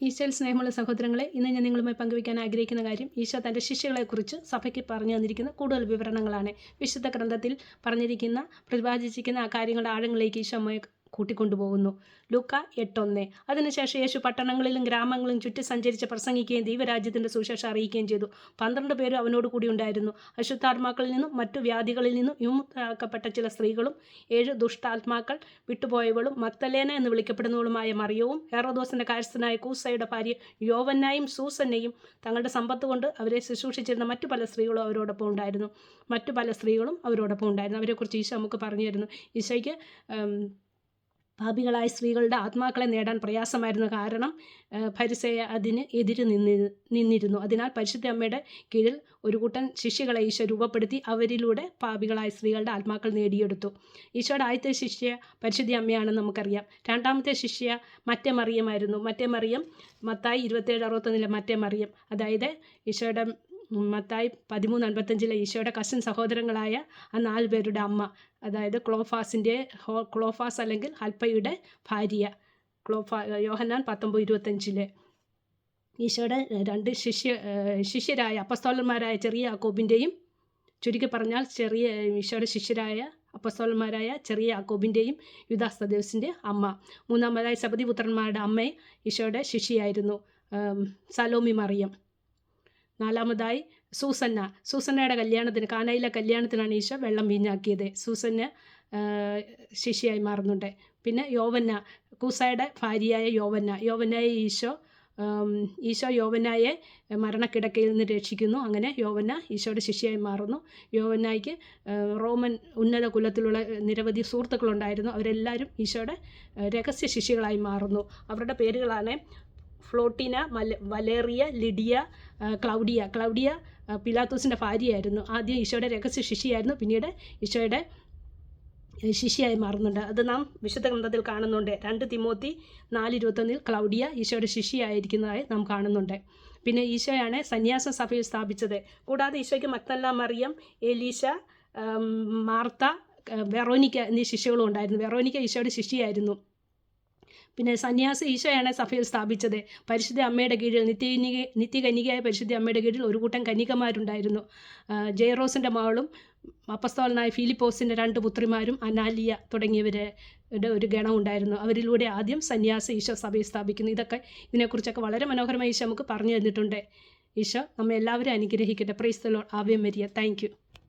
ഈശോയിൽ സ്നേഹമുള്ള സഹോദരങ്ങളെ ഇന്ന് ഞാൻ നിങ്ങളുമായി പങ്കുവയ്ക്കാൻ ആഗ്രഹിക്കുന്ന കാര്യം ഈശോ തന്റെ ശിഷ്യകളെക്കുറിച്ച് സഭയ്ക്ക് പറഞ്ഞു തന്നിരിക്കുന്ന കൂടുതൽ വിവരണങ്ങളാണ്. വിശുദ്ധ ഗ്രന്ഥത്തിൽ പറഞ്ഞിരിക്കുന്ന പ്രതിപാദിച്ചിരിക്കുന്ന ആ കാര്യങ്ങളുടെ ആഴങ്ങളിലേക്ക് ഈശോ കൂട്ടിക്കൊണ്ടുപോകുന്നു. ലൂക്ക എട്ടൊന്ന്. അതിനുശേഷം യേശു പട്ടണങ്ങളിലും ഗ്രാമങ്ങളിലും ചുറ്റി സഞ്ചരിച്ച് പ്രസംഗിക്കുകയും ദൈവരാജ്യത്തിന്റെ സുശേഷം അറിയിക്കുകയും ചെയ്തു. പന്ത്രണ്ട് പേരും അവനോട് കൂടി ഉണ്ടായിരുന്നു. അശുദ്ധാത്മാക്കളിൽ നിന്നും മറ്റു വ്യാധികളിൽ നിന്നും വിമുക്തരാക്കപ്പെട്ട ചില സ്ത്രീകളും ഏഴ് ദുഷ്ടാത്മാക്കൾ വിട്ടുപോയവളും മത്തലേന എന്ന് വിളിക്കപ്പെടുന്നവളുമായ മറിയവും ഹെറോദോസിന്റെ കാര്യസ്ഥനായ കൂസയുടെ ഭാര്യ യോവന്നായും സൂസന്നയും തങ്ങളുടെ സമ്പത്ത് കൊണ്ട് അവരെ ശുശ്രൂഷിച്ചിരുന്ന മറ്റു പല സ്ത്രീകളും അവരോടൊപ്പം ഉണ്ടായിരുന്നു. മറ്റു പല സ്ത്രീകളും അവരോടൊപ്പം ഉണ്ടായിരുന്നു. അവരെക്കുറിച്ച് ഈശോ നമുക്ക് പറഞ്ഞു തരുന്നു. ഈശോയ്ക്ക് പാപികളായ സ്ത്രീകളുടെ ആത്മാക്കളെ നേടാൻ പ്രയാസമായിരുന്നു കാരണം പരിസയ അതിന് എതിര് നിന്നി നിന്നിരുന്നു. അതിനാൽ പരിശുദ്ധ അമ്മയുടെ കീഴിൽ ഒരു കൂട്ടം ശിഷ്യകളെ ഈശോ രൂപപ്പെടുത്തി അവരിലൂടെ പാപികളായ സ്ത്രീകളുടെ ആത്മാക്കൾ നേടിയെടുത്തു. ഈശോയുടെ ആദ്യത്തെ ശിഷ്യ പരിശുദ്ധ അമ്മയാണെന്ന് നമുക്കറിയാം. രണ്ടാമത്തെ ശിഷ്യ മറ്റേ മറിയമായിരുന്നു. മറ്റേ മറിയം മത്തായി ഇരുപത്തേഴ് അറുപത്തൊന്നിലെ മറ്റേ മറിയം. അതായത് ഈശോയുടെ മത്തായി പതിമൂന്ന് അൻപത്തഞ്ചിലെ ഈശോയുടെ കസിൻ സഹോദരങ്ങളായ ആ നാല് പേരുടെ അമ്മ അതായത് ക്ലോഫാസിന്റെ ക്ലോഫാസ് അല്ലെങ്കിൽ ഹൽപ്പയുടെ ഭാര്യ ക്ലോഫ യോഹന്നാൻ പത്തൊമ്പത് ഇരുപത്തഞ്ചിലെ. ഈശോയുടെ രണ്ട് ശിഷ്യ ശിഷ്യരായ അപ്പസ്തോലന്മാരായ ചെറിയ യാക്കോബിന്റെയും ചുരുക്കി പറഞ്ഞാൽ ചെറിയ ഈശോയുടെ ശിഷ്യരായ അപ്പസ്തോലന്മാരായ ചെറിയ യാക്കോബിന്റെയും യുദാസ്തദേവസിന്റെ അമ്മ. മൂന്നാമതായി സബതി പുത്രന്മാരുടെ അമ്മയും ഈശോയുടെ ശിഷ്യയായിരുന്നു സലോമി മറിയം. നാലാമതായി സൂസന്ന. സൂസന്നയുടെ കല്യാണത്തിന് കാനയിലെ കല്യാണത്തിനാണ് ഈശോ വെള്ളം വീഞ്ഞാക്കിയത്. സൂസന്ന ശിഷ്യായി ശിഷ്യയായി മാറുന്നുണ്ട്. പിന്നെ യോവന്ന കൂസായുടെ ഭാര്യയായ യോവന്ന. യോവന്നയെ ഈശോ ഈശോ യോവനായെ മരണക്കിടക്കയിൽ നിന്ന് രക്ഷിക്കുന്നു. അങ്ങനെ യോവന ഈശോയുടെ ശിഷ്യയായി മാറുന്നു. യോവനായിക്ക് റോമൻ ഉന്നത കുലത്തിലുള്ള നിരവധി സുഹൃത്തുക്കളുണ്ടായിരുന്നു. അവരെല്ലാവരും ഈശോയുടെ രഹസ്യ ശിഷ്യകളായി മാറുന്നു. അവരുടെ പേരുകളാണ് ഫ്ലോട്ടിന മല വലേറിയ ലിഡിയ ക്ലൗഡിയ. ക്ലൗഡിയ പിലാത്തോസിന്റെ ഭാര്യയായിരുന്നു. ആദ്യം ഈശോയുടെ രഹസ്യ ശിഷ്യയായിരുന്നു. പിന്നീട് ഈശോയുടെ ശിഷ്യയായി മാറുന്നുണ്ട്. അത് നാം വിശുദ്ധ ഗ്രന്ഥത്തിൽ കാണുന്നുണ്ട്. രണ്ട് തിമോത്തി നാല് ഇരുപത്തൊന്നിൽ ക്ലൗഡിയ ഈശോയുടെ ശിഷ്യയായിരിക്കുന്നതായി നാം കാണുന്നുണ്ട്. പിന്നെ ഈശോയാണ് സന്യാസ സഭയിൽ സ്ഥാപിച്ചത്. കൂടാതെ ഈശോയ്ക്ക് മക്തല്ല മറിയം എലീശ മാർത്ത വെറോനിക്ക എന്നീ ശിഷ്യകളും ഉണ്ടായിരുന്നു. വെറോനിക്ക ഈശോയുടെ ശിഷ്യയായിരുന്നു. പിന്നെ സന്യാസി ഈശോയാണ് സഭയിൽ സ്ഥാപിച്ചത്. പരിശുദ്ധ അമ്മയുടെ കീഴിൽ നിത്യകന്യക നിത്യകന്യകയായ പരിശുദ്ധ അമ്മയുടെ കീഴിൽ ഒരു കൂട്ടം കന്യകമാരുണ്ടായിരുന്നു. ജയറോസിന്റെ മകളും അപ്പസ്തോലനായ ഫിലിപ്പോസിന്റെ രണ്ട് പുത്രിമാരും അനാലിയ തുടങ്ങിയവരെ ഒരു ഗണം ഉണ്ടായിരുന്നു. അവരിലൂടെ ആദ്യം സന്യാസ ഈശോ സഭയിൽ സ്ഥാപിക്കുന്നു. ഇതൊക്കെ ഇതിനെക്കുറിച്ചൊക്കെ വളരെ മനോഹരമായി ഈശോ നമുക്ക് പറഞ്ഞു തന്നിട്ടുണ്ട്. ഈശോ നമ്മെ എല്ലാവരും അനുഗ്രഹിക്കട്ടെ. പ്രൈസ്തലോ ആവ്യം വരിക. താങ്ക്